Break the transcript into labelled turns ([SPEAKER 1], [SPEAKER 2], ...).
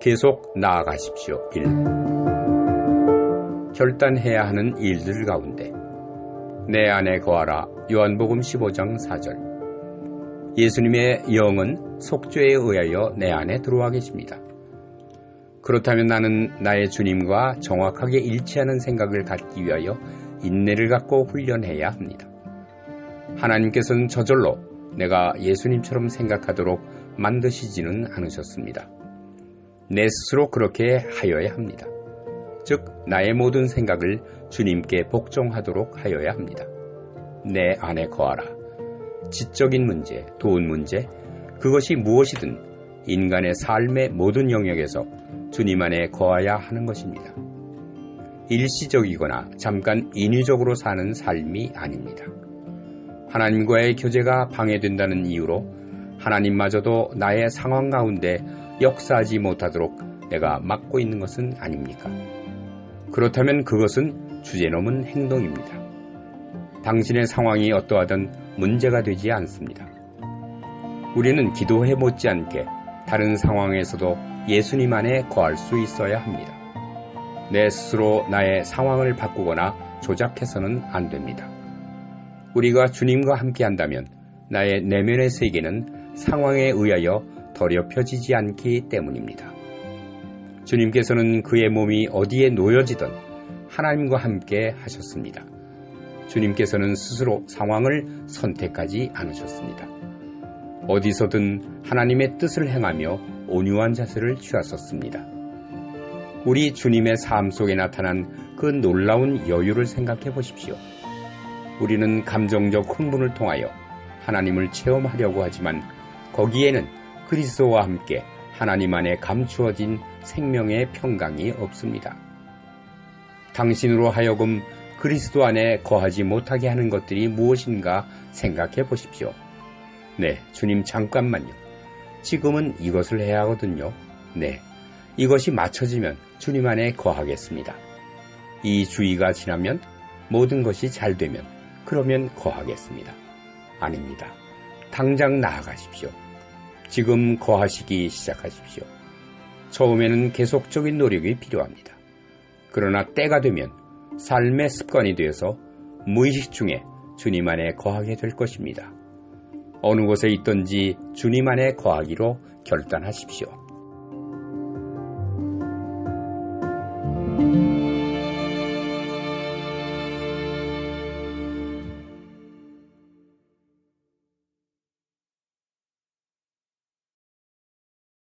[SPEAKER 1] 계속 나아가십시오. 1. 결단해야 하는 일들 가운데 내 안에 거하라 요한복음 15장 4절 예수님의 영은 속죄에 의하여 내 안에 들어와 계십니다. 그렇다면 나는 나의 주님과 정확하게 일치하는 생각을 갖기 위하여 인내를 갖고 훈련해야 합니다. 하나님께서는 저절로 내가 예수님처럼 생각하도록 만드시지는 않으셨습니다. 내 스스로 그렇게 하여야 합니다. 즉, 나의 모든 생각을 주님께 복종하도록 하여야 합니다. 내 안에 거하라. 지적인 문제, 돈 문제, 그것이 무엇이든 인간의 삶의 모든 영역에서 주님 안에 거하야 하는 것입니다. 일시적이거나 잠깐 인위적으로 사는 삶이 아닙니다. 하나님과의 교제가 방해된다는 이유로 하나님마저도 나의 상황 가운데 역사하지 못하도록 내가 막고 있는 것은 아닙니까? 그렇다면 그것은 주제넘은 행동입니다. 당신의 상황이 어떠하든 문제가 되지 않습니다. 우리는 기도해 못지않게 다른 상황에서도 예수님 안에 거할 수 있어야 합니다. 내 스스로 나의 상황을 바꾸거나 조작해서는 안 됩니다. 우리가 주님과 함께 한다면 나의 내면의 세계는 상황에 의하여 더럽혀지지 않기 때문입니다. 주님께서는 그의 몸이 어디에 놓여지든 하나님과 함께 하셨습니다. 주님께서는 스스로 상황을 선택하지 않으셨습니다. 어디서든 하나님의 뜻을 행하며 온유한 자세를 취하셨습니다. 우리 주님의 삶 속에 나타난 그 놀라운 여유를 생각해 보십시오. 우리는 감정적 흥분을 통하여 하나님을 체험하려고 하지만 거기에는 그리스도와 함께 하나님 안에 감추어진 생명의 평강이 없습니다. 당신으로 하여금 그리스도 안에 거하지 못하게 하는 것들이 무엇인가 생각해 보십시오. 네, 주님 잠깐만요. 지금은 이것을 해야 하거든요. 네, 이것이 맞춰지면 주님 안에 거하겠습니다. 이 주의가 지나면 모든 것이 잘 되면 그러면 거하겠습니다. 아닙니다. 당장 나아가십시오. 지금 거하시기 시작하십시오. 처음에는 계속적인 노력이 필요합니다. 그러나 때가 되면 삶의 습관이 되어서 무의식 중에 주님 안에 거하게 될 것입니다. 어느 곳에 있든지 주님 안에 거하기로 결단하십시오.